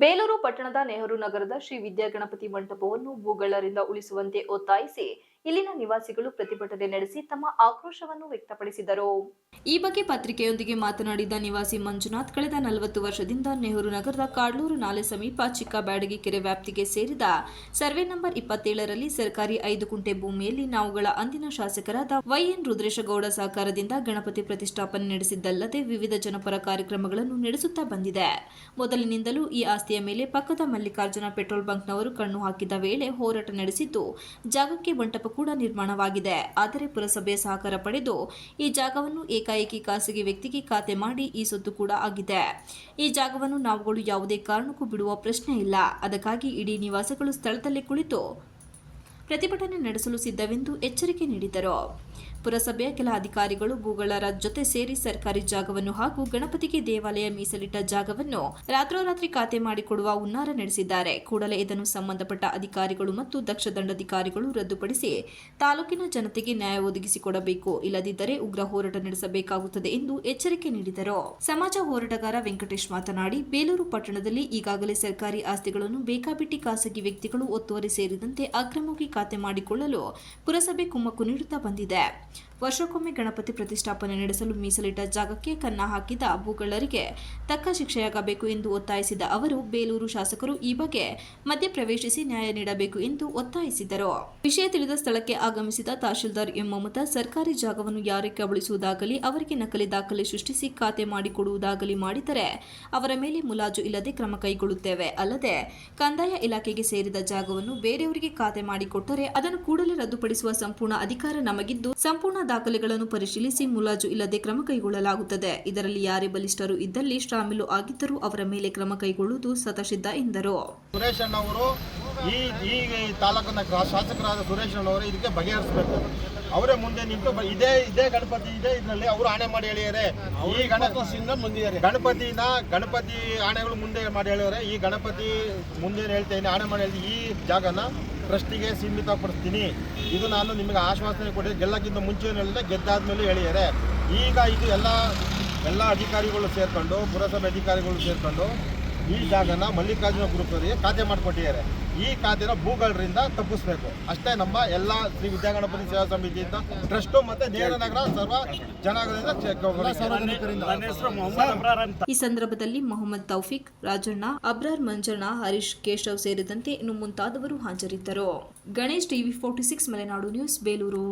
ಬೇಲೂರು ಪಟ್ಟಣದ ನೆಹರು ನಗರದ ಶ್ರೀ ವಿದ್ಯಾಗಣಪತಿ ಮಂಟಪವನ್ನು ಭೂಗಳ್ಳರಿಂದ ಉಳಿಸುವಂತೆ ಒತ್ತಾಯಿಸಿ ಇಲ್ಲಿನ ನಿವಾಸಿಗಳು ಪ್ರತಿಭಟನೆ ನಡೆಸಿ ತಮ್ಮ ಆಕ್ರೋಶವನ್ನು ವ್ಯಕ್ತಪಡಿಸಿದರು. ಈ ಬಗ್ಗೆ ಪತ್ರಿಕೆಯೊಂದಿಗೆ ಮಾತನಾಡಿದ ನಿವಾಸಿ ಮಂಜುನಾಥ್, ಕಳೆದ ನಲವತ್ತು ವರ್ಷದಿಂದ ನೆಹರು ನಗರದ ಕಾಡ್ಲೂರು ನಾಲೆ ಸಮೀಪ ಚಿಕ್ಕ ಬ್ಯಾಡಗಿ ಕೆರೆ ವ್ಯಾಪ್ತಿಗೆ ಸೇರಿದ ಸರ್ವೆ ನಂಬರ್ ಇಪ್ಪತ್ತೇಳರಲ್ಲಿ ಸರ್ಕಾರಿ ಐದು ಕುಂಟೆ ಭೂಮಿಯಲ್ಲಿ ನಾವುಗಳ ಅಂದಿನ ಶಾಸಕರಾದ ವೈಎನ್ ರುದ್ರೇಶಗೌಡ ಸಹಕಾರದಿಂದ ಗಣಪತಿ ಪ್ರತಿಷ್ಠಾಪನೆ ನಡೆಸಿದ್ದಲ್ಲದೆ ವಿವಿಧ ಜನಪರ ಕಾರ್ಯಕ್ರಮಗಳನ್ನು ನಡೆಸುತ್ತಾ ಬಂದಿದೆ. ಮೊದಲಿನಿಂದಲೂ ಈ ಆಸ್ತಿಯ ಮೇಲೆ ಪಕ್ಕದ ಮಲ್ಲಿಕಾರ್ಜುನ ಪೆಟ್ರೋಲ್ ಬಂಕ್ನವರು ಕಣ್ಣು ಹಾಕಿದ ವೇಳೆ ಹೋರಾಟ ನಡೆಸಿದ್ದು ಜಾಗಕ್ಕೆ ಮಂಟಪ ಕೂಡ ನಿರ್ಮಾಣವಾಗಿದೆ. ಆದರೆ ಪುರಸಭೆ ಸಹಕಾರ ಪಡೆದು ಈ ಜಾಗವನ್ನು ಏಕಾಏಕಿ ಖಾಸಗಿ ವ್ಯಕ್ತಿಗೆ ಖಾತೆ ಮಾಡಿ ಈ ಸೊತ್ತು ಕೂಡ ಆಗಿದೆ. ಈ ಜಾಗವನ್ನು ನಾವುಗಳು ಯಾವುದೇ ಕಾರಣಕ್ಕೂ ಬಿಡುವ ಪ್ರಶ್ನೆ ಇಲ್ಲ. ಅದಕ್ಕಾಗಿ ಇಡೀ ನಿವಾಸಿಗಳು ಸ್ಥಳದಲ್ಲೇ ಕುಳಿತು ಪ್ರತಿಭಟನೆ ನಡೆಸಲು ಸಿದ್ಧವೆಂದು ಎಚ್ಚರಿಕೆ ನೀಡಿದರು. ಪುರಸಭೆಯ ಕೆಲ ಅಧಿಕಾರಿಗಳು ಭೂಗಳರ ಜೊತೆ ಸೇರಿ ಸರ್ಕಾರಿ ಜಾಗವನ್ನು ಹಾಗೂ ಗಣಪತಿಗೆ ದೇವಾಲಯ ಮೀಸಲಿಟ್ಟ ಜಾಗವನ್ನು ರಾತ್ರೋರಾತ್ರಿ ಖಾತೆ ಮಾಡಿಕೊಡುವ ಹುನ್ನಾರ ನಡೆಸಿದ್ದಾರೆ. ಕೂಡಲೇ ಇದನ್ನು ಸಂಬಂಧಪಟ್ಟ ಅಧಿಕಾರಿಗಳು ಮತ್ತು ದಕ್ಷ ದಂಡಾಧಿಕಾರಿಗಳು ರದ್ದುಪಡಿಸಿ ತಾಲೂಕಿನ ಜನತೆಗೆ ನ್ಯಾಯ ಒದಗಿಸಿಕೊಡಬೇಕು. ಇಲ್ಲದಿದ್ದರೆ ಉಗ್ರ ಹೋರಾಟ ನಡೆಸಬೇಕಾಗುತ್ತದೆ ಎಂದು ಎಚ್ಚರಿಕೆ ನೀಡಿದರು. ಸಮಾಜ ಹೋರಾಟಗಾರ ವೆಂಕಟೇಶ್ ಮಾತನಾಡಿ, ಬೇಲೂರು ಪಟ್ಟಣದಲ್ಲಿ ಈಗಾಗಲೇ ಸರ್ಕಾರಿ ಆಸ್ತಿಗಳನ್ನು ಬೇಕಾಬಿಟ್ಟಿ ಖಾಸಗಿ ವ್ಯಕ್ತಿಗಳು ಒತ್ತುವರಿ ಸೇರಿದಂತೆ ಅಕ್ರಮವಾಗಿ ಖಾತೆ ಮಾಡಿಕೊಳ್ಳಲು ಪುರಸಭೆ ಕುಮ್ಮಕ್ಕು ನೀಡುತ್ತಾ ಬಂದಿದೆ. ವರ್ಷಕ್ಕೊಮ್ಮೆ ಗಣಪತಿ ಪ್ರತಿಷ್ಠಾಪನೆ ನಡೆಸಲು ಮೀಸಲಿಟ್ಟ ಜಾಗಕ್ಕೆ ಕನ್ನ ಹಾಕಿದ ಭೂಗಳರಿಗೆ ತಕ್ಕ ಶಿಕ್ಷೆಯಾಗಬೇಕು ಎಂದು ಒತ್ತಾಯಿಸಿದ ಅವರು, ಬೇಲೂರು ಶಾಸಕರು ಈ ಬಗ್ಗೆ ಮಧ್ಯಪ್ರವೇಶಿಸಿ ನ್ಯಾಯ ನೀಡಬೇಕು ಎಂದು ಒತ್ತಾಯಿಸಿದರು. ವಿಷಯ ತಿಳಿದ ಸ್ಥಳಕ್ಕೆ ಆಗಮಿಸಿದ ತಹಶೀಲ್ದಾರ್ ಎಂ ಸರ್ಕಾರಿ ಜಾಗವನ್ನು ಯಾರೇ ಕಬಳಿಸುವುದಾಗಲಿ, ಅವರಿಗೆ ನಕಲಿ ದಾಖಲೆ ಸೃಷ್ಟಿಸಿ ಖಾತೆ ಮಾಡಿಕೊಡುವುದಾಗಲಿ ಮಾಡಿದರೆ ಅವರ ಮೇಲೆ ಮುಲಾಜು ಇಲ್ಲದೆ ಕ್ರಮ ಕೈಗೊಳ್ಳುತ್ತೇವೆ. ಅಲ್ಲದೆ, ಕಂದಾಯ ಇಲಾಖೆಗೆ ಸೇರಿದ ಜಾಗವನ್ನು ಬೇರೆಯವರಿಗೆ ಖಾತೆ ಮಾಡಿಕೊಟ್ಟರೆ ಅದನ್ನು ಕೂಡಲೇ ರದ್ದುಪಡಿಸುವ ಸಂಪೂರ್ಣ ಅಧಿಕಾರ ನಮಗಿದ್ದು ಸಂಪೂರ್ಣ ದಾಖಲೆಗಳನ್ನು ಪರಿಶೀಲಿಸಿ ಮುಲಾಜು ಇಲ್ಲದೆ ಕ್ರಮ ಕೈಗೊಳ್ಳಲಾಗುತ್ತದೆ. ಇದರಲ್ಲಿ ಯಾರೇ ಬಲಿಷ್ಠರು ಇದ್ದಲ್ಲಿ ಶಾಮೀಲು ಆಗಿದ್ದರೂ ಅವರ ಮೇಲೆ ಕ್ರಮ ಕೈಗೊಳ್ಳುವುದು ಸತಸಿದ್ಧ ಎಂದರು. ಸುರೇಶ್ ಅಣ್ಣವರು ಈ ಈ ತಾಲೂಕಿನ ಕ್ರಾ- ಶಾಸಕರಾದ ಸುರೇಶ್ ಅವರು ಇದಕ್ಕೆ ಬಗೆಹರಿಸಬೇಕು. ಅವರೇ ಮುಂದೆ ನಿಂತು ಇದೇ ಇದೇ ಗಣಪತಿ ಇದೆ ಇದರಲ್ಲಿ ಅವರು ಆಣೆ ಮಾಡಿ ಹೇಳಿದ್ದಾರೆ ಈ ಗಣಪತಿಯಿಂದ ಮುಂದಿದ್ದಾರೆ ಗಣಪತಿನ ಗಣಪತಿ ಆಣೆಗಳು ಮುಂದೆ ಮಾಡಿ ಹೇಳಿದ್ದಾರೆ ಈ ಗಣಪತಿ ಮುಂದೆ ಹೇಳ್ತೇನೆ ಆಣೆ ಮಾಡಿ ಹೇಳಿ ಈ ಜಾಗನ ಟ್ರಸ್ಟಿಗೆ ಸೀಮಿತಪಡಿಸ್ತೀನಿ. ಇದು ನಾನು ನಿಮಗೆ ಆಶ್ವಾಸನೆ ಕೊಡಿ ಗೆಲ್ಲಕ್ಕಿಂತ ಮುಂಚೆ ಹೇಳಿದೆ ಗೆದ್ದಾದ್ಮೇಲೆ ಹೇಳಿದ್ದಾರೆ ಈಗ ಇದು ಎಲ್ಲ ಎಲ್ಲ ಅಧಿಕಾರಿಗಳು ಸೇರ್ಕೊಂಡು ಪುರಸಭೆ ಅಧಿಕಾರಿಗಳು ಸೇರ್ಕೊಂಡು ಈ ಜಾಗನ ಮಲ್ಲಿಕಾರ್ಜುನ ಗ್ರೂಪ್ ಅವರಿಗೆ ಖಾತೆ ಮಾಡಿಕೊಟ್ಟಿದ್ದಾರೆ. ಈ ಖಾತೆನ ಭೂಗಳರಿಂದ ತಪ್ಪಿಸ್ಬೇಕು. ಅಷ್ಟೇ ನಮ್ಮ ಎಲ್ಲ ಶ್ರೀ ವಿದ್ಯಾಗಣಪತಿ ಸೇವಾ ಸಮಿತಿಯಿಂದ ಟ್ರಸ್ಟ್ ಮತ್ತೆ ನೇರನಗರ ಸರ್ವ ಜನಗಳಿಂದ ಈ ಸಂದರ್ಭದಲ್ಲಿ ಮೊಹಮ್ಮದ್ ತೌಫಿಕ್ ರಾಜಣ್ಣ ಅಬ್ರಾರ್ ಮಂಜಣ್ಣ ಹರೀಶ್ ಕೇಶವ್ ಸೇರಿದಂತೆ ಇನ್ನು ಮುಂತಾದವರು ಹಾಜರಿದ್ದರು. Ganesh TV forty six Malenadu news Belur.